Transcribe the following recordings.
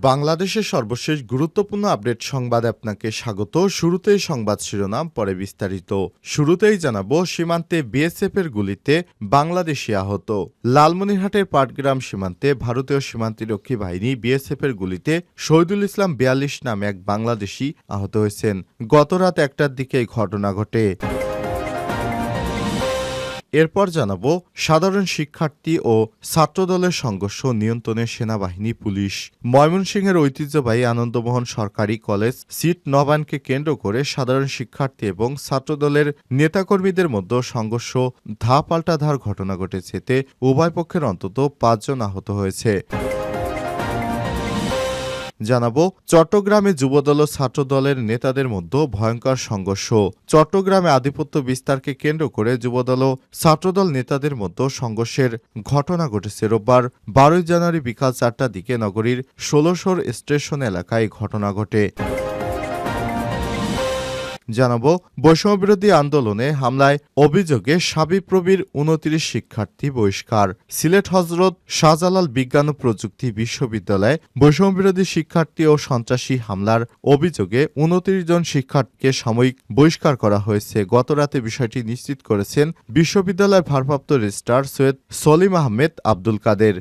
বাংলাদেশের সর্বশেষ গুরুত্বপূর্ণ আপডেট সংবাদ আপনাকে স্বাগত। শুরুতেই সংবাদ শিরোনাম, পরে বিস্তারিত। শুরুতেই জানাব সীমান্তে বিএসএফ এর গুলিতে বাংলাদেশি আহত। লালমনিরহাটের পাটগ্রাম সীমান্তে ভারতীয় সীমান্তরক্ষী বাহিনী বিএসএফ এর গুলিতে শহীদুল ইসলাম বিয়াল্লিশ নামে এক বাংলাদেশি আহত হয়েছেন। গত রাত একটার দিকে ঘটনা ঘটে। এরপর জানাব, সাধারণ শিক্ষার্থী ও ছাত্রদলের সংঘর্ষ নিয়ন্ত্রণে সেনাবাহিনী, পুলিশ। ময়মনসিংহের ঐতিহ্যবাহী আনন্দমোহন সরকারি কলেজ সিট নবায়নকে কেন্দ্র করে সাধারণ শিক্ষার্থী এবং ছাত্রদলের নেতাকর্মীদের মধ্যে সংঘর্ষ ধা পাল্টাধার ঘটনা ঘটেছে। এতে উভয় পক্ষের অন্তত পাঁচজন আহত হয়েছে। জানাব, চট্টগ্রামে যুবদল ও ছাত্রদলের নেতাদের মধ্যে ভয়ঙ্কর সংঘর্ষ। চট্টগ্রামে আধিপত্য বিস্তারকে কেন্দ্র করে যুবদল ও ছাত্রদল নেতাদের মধ্যে সংঘর্ষের ঘটনা ঘটেছে রোববার, বারোই জানুয়ারি বিকাল চারটার দিকে নগরীর ষোলশোর স্টেশন এলাকায় ঘটনা ঘটে। জানাব, বৈষম্যবিরোধী আন্দোলনে হামলায় অভিযোগে সাবিপ্রবির উনত্রিশ শিক্ষার্থী বহিষ্কার। সিলেট হজরত শাহজালাল বিজ্ঞান ও প্রযুক্তি বিশ্ববিদ্যালয়ে বৈষম্যবিরোধী শিক্ষার্থী ও সন্ত্রাসী হামলার অভিযোগে উনত্রিশ জন শিক্ষার্থীকে সাময়িক বহিষ্কার করা হয়েছে। গতরাতে বিষয়টি নিশ্চিত করেছেন বিশ্ববিদ্যালয়ের ভারপ্রাপ্ত রেজিস্ট্রার সৈয়দ সলিম আহমেদ আব্দুল কাদের।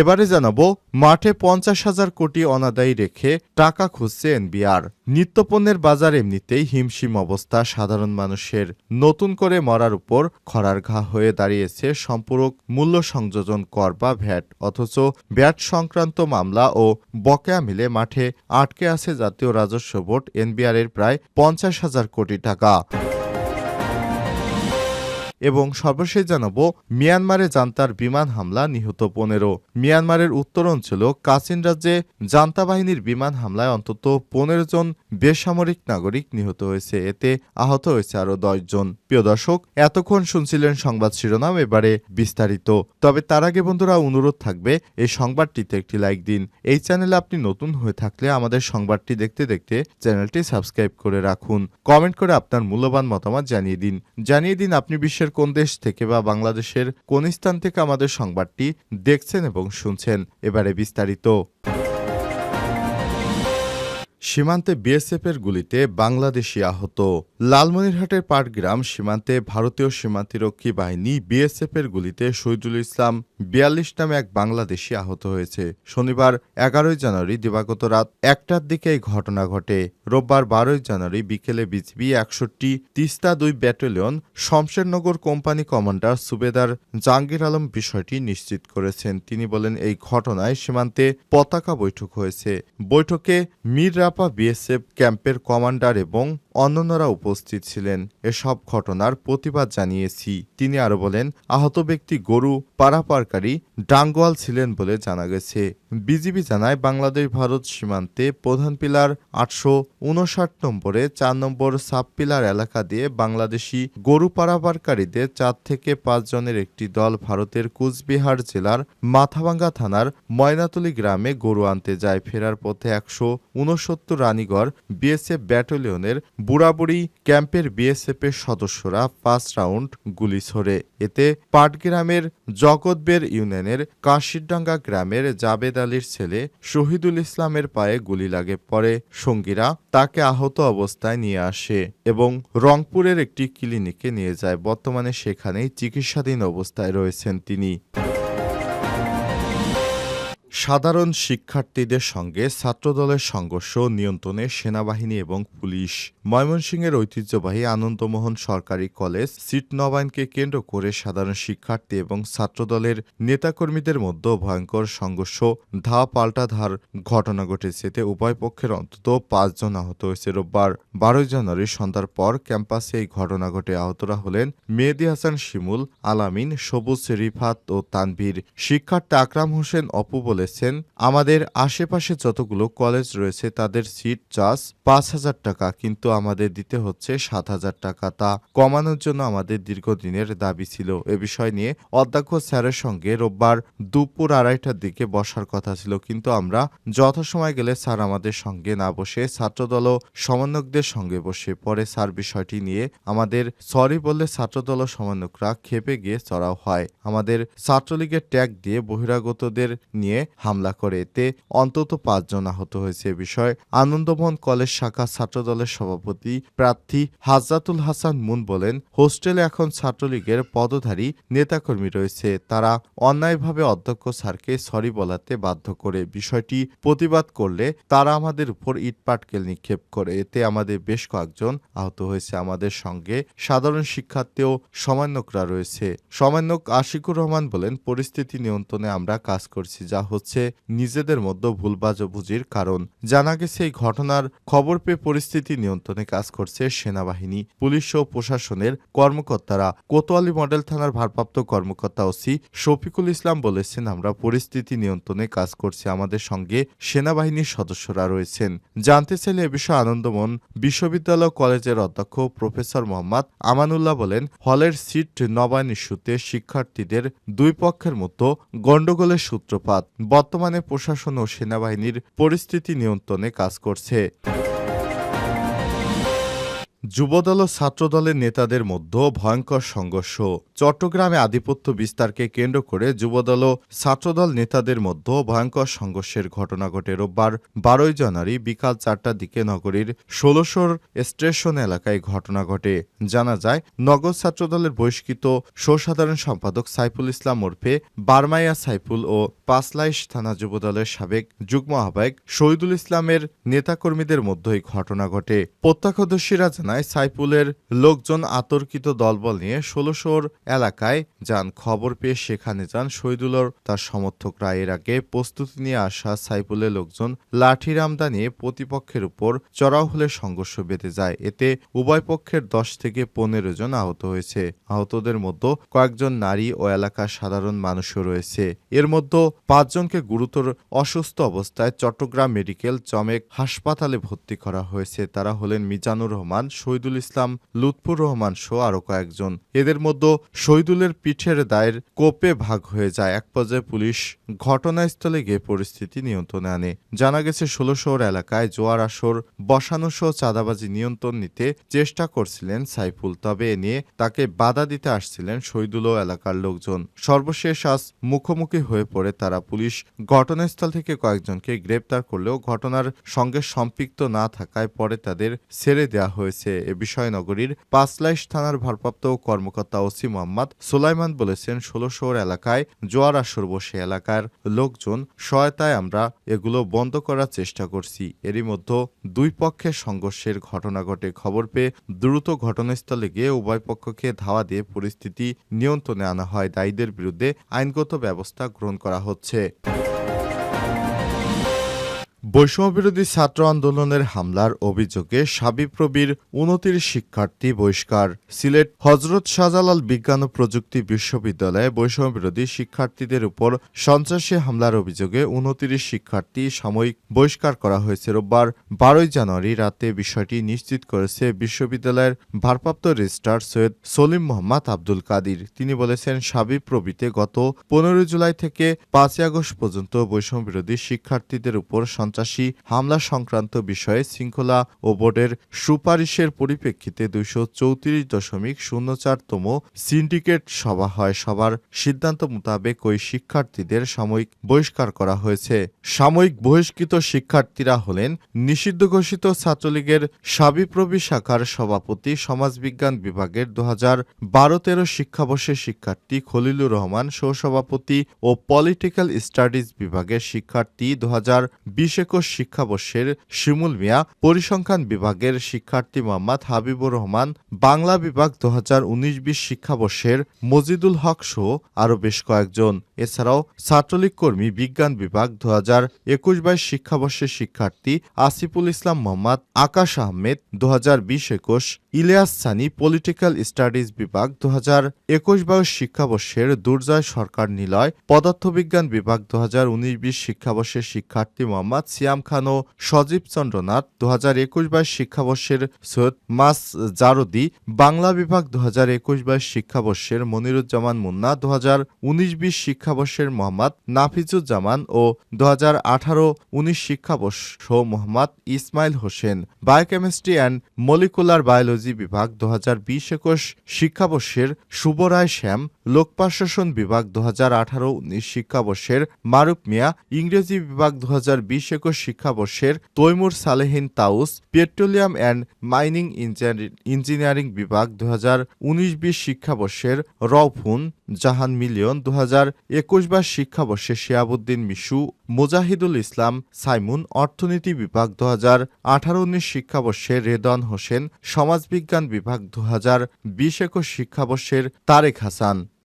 এবারে জানাব, মাঠে পঞ্চাশ হাজার কোটি অনাদায়ী রেখে টাকা খুঁজছে এনবিআর। নিত্যপণ্যের বাজার এমনিতেই হিমশিম অবস্থা সাধারণ মানুষের। নতুন করে মরার উপর খরার ঘা হয়ে দাঁড়িয়েছে সম্পূরক মূল্য সংযোজন কর বা ভ্যাট। অথচ ভ্যাট সংক্রান্ত মামলা ও বকেয়া মিলে মাঠে আটকে আছে জাতীয় রাজস্ব বোর্ড, এনবিআরের প্রায় পঞ্চাশ হাজার কোটি টাকা। এবং সর্বশেষ জানাব, মিয়ানমারে জান্তার বিমান হামলা নিহত পনেরো। মিয়ানমারের উত্তর অঞ্চল কাচিন রাজ্যে জান্তা বাহিনীর বিমান হামলায় অন্তত পনেরো জন বেসামরিক নাগরিক নিহত হয়েছে। এতে আহত হয়েছে আরও জন। প্রিয় দর্শক, এতক্ষণ শুনছিলেন সংবাদ শিরোনাম, এবারে বিস্তারিত। তবে তার আগে বন্ধুরা, অনুরোধ থাকবে, এই সংবাদটিতে একটি লাইক দিন। এই চ্যানেলে আপনি নতুন হয়ে থাকলে আমাদের সংবাদটি দেখতে দেখতে চ্যানেলটি সাবস্ক্রাইব করে রাখুন। কমেন্ট করে আপনার মূল্যবান মতামত জানিয়ে দিন। জানিয়ে দিন আপনি বিশ্বের কোন দেশ থেকে বা বাংলাদেশের কোন স্থান থেকে আমাদের সংবাদটি দেখছেন এবং শুনছেন, এবারে বিস্তারিত। সীমান্তে বিএসএফ এর গুলিতে বাংলাদেশি আহত। লালমনিরহাটের পাটগ্রাম সীমান্তে ভারতীয় সীমান্তিরক্ষী বাহিনী বিএসএফ এর গুলিতে শহীদুল ইসলাম বিয়াল্লিশ নামে এক বাংলাদেশি আহত হয়েছে। শনিবার এগারোই জানুয়ারি দিবাগত রাত একটার দিকে এই ঘটনা ঘটে। রোববার বারোই জানুয়ারি বিকেলে বিজিবি একষট্টি, তিস্তা দুই battalion, Shamshernagar company commander subedar Jahangir Alam বিষয়টি নিশ্চিত করেছেন। তিনি বলেন, এই ঘটনায় সীমান্তে পতাকা বৈঠক হয়েছে। বৈঠকে মীর রাপা বিএসএফ ক্যাম্পের কমান্ডার এবং অন্যান্যরা উপস্থিত ছিলেন। এসব ঘটনার প্রতিবাদ জানিয়েছি। তিনি আরও বলেন, আহত ব্যক্তি গরু পারাপারকারী ডাঙ্গোয়াল ছিলেন বলে জানা গেছে। বিজিবি জানায়, বাংলাদেশ ভারত সীমান্তে প্রধান পিলার আটশো উনষাট নম্বরে চার নম্বর সাব পিলার এলাকা দিয়ে বাংলাদেশি গরু পারাপারকারীদের চার থেকে পাঁচ জনের একটি দল ভারতের কুচবিহার জেলার মাথাভাঙ্গা থানার ময়নাতলি গ্রামে গরু আনতে যায়। ফেরার পথে একশো উনসত্তর রানীগড় বিএসএফ ব্যাটালিয়নের বুড়াবুড়ি ক্যাম্পের বিএসএফের সদস্যরা পাঁচ রাউন্ড গুলি ছোড়ে। এতে পাটগ্রামের জগৎবের ইউনিয়নের কাশিরডাঙ্গা গ্রামের জাবেদ আলীর ছেলে শহীদুল ইসলামের পায়ে গুলি লাগে পরে সঙ্গীরা তাকে আহত অবস্থায় নিয়ে আসে এবং রংপুরের একটি ক্লিনিকে নিয়ে যায়। বর্তমানে সেখানেই চিকিৎসাধীন অবস্থায় রয়েছেন তিনি। সাধারণ শিক্ষার্থীদের সঙ্গে ছাত্রদলের সংঘর্ষ, নিয়ন্ত্রণে সেনাবাহিনী এবং পুলিশ। ময়মনসিংহের ঐতিহ্যবাহী আনন্দমোহন সরকারি কলেজ সিট নবায়নকে কেন্দ্র করে সাধারণ শিক্ষার্থী এবং ছাত্রদলের নেতাকর্মীদের মধ্যে ভয়ঙ্কর সংঘর্ষ ধা পাল্টা ধার ঘটনা ঘটেছে। এতে উভয় পক্ষের অন্তত পাঁচজন আহত হয়েছে রোববার। বারোই জানুয়ারি সন্ধ্যার পর ক্যাম্পাসে এই ঘটনা ঘটে। আহতরা হলেন মেহেদি হাসান শিমুল, আলামিন, সবুজ রিফাত ও তানভীর। শিক্ষার্থী আকরাম হোসেন অপু বলেছেন বলেছেন আমাদের আশেপাশে যতগুলো কলেজ রয়েছে, তাদের সিট চার্জ পাঁচ হাজার টাকা, কিন্তু আমাদের দিতে হচ্ছে সাত হাজার টাকা। তা কমানোর জন্য আমাদের দীর্ঘদিনের দাবি ছিল। এ বিষয় নিয়ে অধ্যক্ষ স্যারের সঙ্গে রোববার দুপুর আড়াইটার দিকে বসার কথা ছিল, কিন্তু আমরা যথাসময় গেলে স্যার আমাদের সঙ্গে না বসে ছাত্রদল সমন্বয়কদের সঙ্গে বসে পরে স্যার বিষয়টি নিয়ে আমাদের সরি বললে ছাত্রদল সমন্বয়করা খেপে গিয়ে চড়াও হয়। আমাদের ছাত্রলীগের ট্যাগ দিয়ে বহিরাগতদের নিয়ে হামলা করে। এতে অন্তত পাঁচজন আহত হয়েছে এ বিষয়ে আনন্দমোহন কলেজ শাখা ছাত্রদলের সভাপতি প্রার্থী হাজরাতুল হাসান মুন বলেন, হোস্টেলে এখন ছাত্রলীগের পদধারী নেতাকর্মী রয়েছে। তারা অন্যায়ভাবে অধ্যক্ষ স্যারকে সরি বলাতে বাধ্য করে। বিষয়টি প্রতিবাদ করলে তারা আমাদের উপর ইটপাটকেল নিক্ষেপ করে। এতে আমাদের বেশ কয়েকজন আহত হয়েছে। আমাদের সঙ্গে সাধারণ শিক্ষার্থীও ও সমন্বয়করা রয়েছে। সমান্যক আশিকুর রহমান বলেন, পরিস্থিতি নিয়ন্ত্রণে আমরা কাজ করছি, যা হচ্ছে নিজেদের মধ্যে ভুল বাজাবুজির কারণ। জানা গেছে, এই ঘটনার খবর পেয়ে পরিস্থিতি নিয়ন্ত্রণে কাজ করছে সেনাবাহিনী, পুলিশ ও প্রশাসনের কর্মকর্তারা। কোতোয়ালি মডেল থানার ভারপ্রাপ্ত কর্মকর্তা ওসি শফিকুল ইসলাম বলেছেন, আমরা পরিস্থিতি নিয়ন্ত্রণে কাজ করছি। আমাদের সঙ্গে সেনাবাহিনীর সদস্যরা রয়েছেন। জানতে চাইলে এ বিষয়ে আনন্দমন বিশ্ববিদ্যালয় কলেজের অধ্যক্ষ প্রফেসর মোহাম্মদ আমানুল্লাহ বলেন, হলের সিট নবায়ন ইস্যুতে শিক্ষার্থীদের দুই পক্ষের মতো গণ্ডগোলের সূত্রপাত। বর্তমানে প্রশাসন ও সেনাবাহিনীর পরিস্থিতি নিয়ন্ত্রণে কাজ করছে। যুবদল ও ছাত্রদলের নেতাদের মধ্যে ভয়ঙ্কর সংঘর্ষ। চট্টগ্রামে আধিপত্য বিস্তারকে কেন্দ্র করে যুবদল ও ছাত্রদল নেতাদের মধ্যে ভয়ঙ্কর সংঘর্ষের ঘটনা ঘটে রোববার বারোই জানুয়ারি বিকাল চারটার দিকে নগরীর ষোলশোর স্টেশন এলাকায় ঘটনা ঘটে। জানা যায়, নগর ছাত্রদলের বহিষ্কৃত সৌসাধারণ সম্পাদক সাইফুল ইসলাম ওরফে বারমাইয়া সাইফুল ও পাঁচলাইশ থানা যুবদলের সাবেক যুগ্ম আহ্বায়ক শহীদুল ইসলামের নেতাকর্মীদের মধ্যে এই ঘটনা ঘটে। প্রত্যক্ষদর্শীরা জানায়, সাইফুলের লোকজন আতর্কিত দলবল নিয়ে ষোলশোর এলাকায় যান। খবর পেয়ে সেখানে যান শহীদুলর তার সমর্থকরা। এর আগে প্রস্তুতি নিয়ে আসা সাইফুলের লোকজন লাঠির আমদা নিয়ে প্রতিপক্ষের উপর চড়াও হলে সংঘর্ষ বেঁধে যায়। এতে উভয় পক্ষের দশ থেকে পনেরো জন আহত হয়েছে। আহতদের মধ্যে কয়েকজন নারী ও এলাকার সাধারণ মানুষও রয়েছে। এর মধ্যে পাঁচজনকে গুরুতর অসুস্থ অবস্থায় চট্টগ্রাম মেডিকেল চমেক হাসপাতালে ভর্তি করা হয়েছে। তারা হলেন মিজানুর রহমান, শহীদুল ইসলাম, লুৎফুর রহমান সহ আরও কয়েকজন। এদের মধ্যে শহীদুলের পিঠের দায়ের কোপে ভাগ হয়ে যায়। এক পর্যায়ে পুলিশ ঘটনাস্থলে গিয়ে পরিস্থিতি নিয়ন্ত্রণে আনে। জানা গেছে ষোলশোর এলাকায় জোয়ার আসর, বসানো সহ চাঁদাবাজি নিয়ন্ত্রণ নিতে চেষ্টা করছিলেন সাইফুল। তবে এ নিয়ে তাকে বাধা দিতে আসছিলেন শহীদুল এলাকার লোকজন। সর্বশেষ আজ মুখোমুখি হয়ে পড়ে তারা পুলিশ ঘটনাস্থল থেকে কয়েকজনকে গ্রেপ্তার করলেও ঘটনার সঙ্গে সম্পৃক্ত না থাকায় পরে তাদের ছেড়ে দেওয়া হয়েছে। এ বিষয়ে নগরীর পাঁচলাইশ থানার ভারপ্রাপ্ত কর্মকর্তা ওসি মোহাম্মদ সোলাইমান বলেছেন ষোলশোর এলাকায় জোয়ার আসর বসে এলাকার লোকজন সহায়তায় আমরা এগুলো বন্ধ করার চেষ্টা করছি। এরই মধ্যে দুই পক্ষের সংঘর্ষের ঘটনা ঘটে। খবর পেয়ে দ্রুত ঘটনাস্থলে গিয়ে উভয় পক্ষকে ধাওয়া দিয়ে পরিস্থিতি নিয়ন্ত্রণে আনা হয়। দায়ীদের বিরুদ্ধে আইনগত ব্যবস্থা গ্রহণ করা হচ্ছে। হচ্ছে বৈষম্যবিরোধী ছাত্র আন্দোলনের হামলার অভিযোগে সাবিপ্রবির উনতিরিশ শিক্ষার্থী বহিষ্কার। সিলেট হজরত শাহজালাল বিজ্ঞান ও প্রযুক্তি বিশ্ববিদ্যালয়ে বৈষম্যবিরোধী শিক্ষার্থীদের উপর সন্ত্রাসী হামলার অভিযোগে উনতিরিশ শিক্ষার্থী সাময়িক বহিষ্কার করা হয়েছে রোববার, বারোই জানুয়ারি রাতে বিষয়টি নিশ্চিত করেছে বিশ্ববিদ্যালয়ের ভারপ্রাপ্ত রেজিস্ট্রার সৈয়দ সলিম মোহাম্মদ আব্দুল কাদির। তিনি বলেছেন, সাবিপ্রবিতে গত পনেরোই জুলাই থেকে পাঁচই আগস্ট পর্যন্ত বৈষম্যবিরোধী শিক্ষার্থীদের উপর সন্ত্রাসী হামলা সংক্রান্ত বিষয়ে শৃঙ্খলা ও বোর্ডের সুপারিশের পরিপ্রেক্ষিতে দুইশো চৌত্রিশ দশমিক শূন্য চারতম সিন্ডিকেট সভা হয়। সবার সিদ্ধান্ত মোতাবেক ওই শিক্ষার্থীদের সাময়িক বহিষ্কার করা হয়েছে। সাময়িক বহিষ্কৃত শিক্ষার্থীরা হলেন নিষিদ্ধ ঘোষিত ছাত্রলীগের সাবিপ্রবি শাখার সভাপতি, সমাজবিজ্ঞান বিভাগের দু হাজার বারো তেরো শিক্ষাবর্ষের শিক্ষার্থী খলিলুর রহমান, সহসভাপতি ও পলিটিক্যাল স্টাডিজ বিভাগের শিক্ষার্থী দু হাজার বিশ একুশ শিক্ষাবর্ষের শিমুল মিয়া পরিসংখ্যান বিভাগের শিক্ষার্থী মোহাম্মদ হাবিবুর রহমান, বাংলা বিভাগ দু হাজার উনিশ বিশ শিক্ষাবর্ষের মজিদুল হক সহ আরও বেশ কয়েকজন। এছাড়াও ছাত্রলীগ কর্মী বিজ্ঞান বিভাগ দু হাজার একুশ বাইশ শিক্ষাবর্ষের শিক্ষার্থী আসিফুল ইসলাম মোহাম্মদ আকাশ আহমেদ দু হাজার বিশ একুশ ইলিয়াস সানি পলিটিক্যাল স্টাডিজ বিভাগ দু হাজার একুশ বাইশ শিক্ষাবর্ষের দুর্জয় সরকার নিলয়, পদার্থবিজ্ঞান বিভাগ দু হাজার উনিশ বিশ শিক্ষাবর্ষের শিক্ষার্থী মোহাম্মদ সিয়াম খান ও সজীব চন্দ্রনাথ দু হাজার একুশ বাইশ শিক্ষাবর্ষের সৈয়দ মাস জারদি, বাংলা বিভাগ দু হাজার একুশ বাইশ শিক্ষাবর্ষের মনিরুজ্জামান মুন্না দু হাজার উনিশ বিশ শিক্ষাবর্ষের মোহাম্মদ নাফিজুজ্জামান ও দু হাজার আঠারো উনিশ শিক্ষাবর্ষ Mohammad Ismail Hossain. Biochemistry and molecular biology বিভাগ দু হাজার বিশ একুশ শিক্ষাবর্ষের শুভরায় শ্যাম লোক প্রশাসন বিভাগ দু হাজার আঠারো উনিশ শিক্ষাবর্ষের মারুফ মিয়া, ইংরেজি বিভাগ দু হাজার বিশ একুশ শিক্ষাবর্ষের Taimur Salehin Taus, petroleum and mining engineering বিভাগ দু হাজার উনিশ বিশ শিক্ষাবর্ষের রফুন জাহান মিলিয়ন দু হাজার একুশ বাইশ শিক্ষাবর্ষে শিয়াবুদ্দিন মিশু, মুজাহিদুল ইসলাম সাইমুন, অর্থনীতি বিভাগ দু হাজার আঠারো উনিশ শিক্ষাবর্ষে রেদন হোসেন, সমাজবিজ্ঞান বিভাগ দু হাজার বিশ একুশ শিক্ষাবর্ষের তারেক হাসান।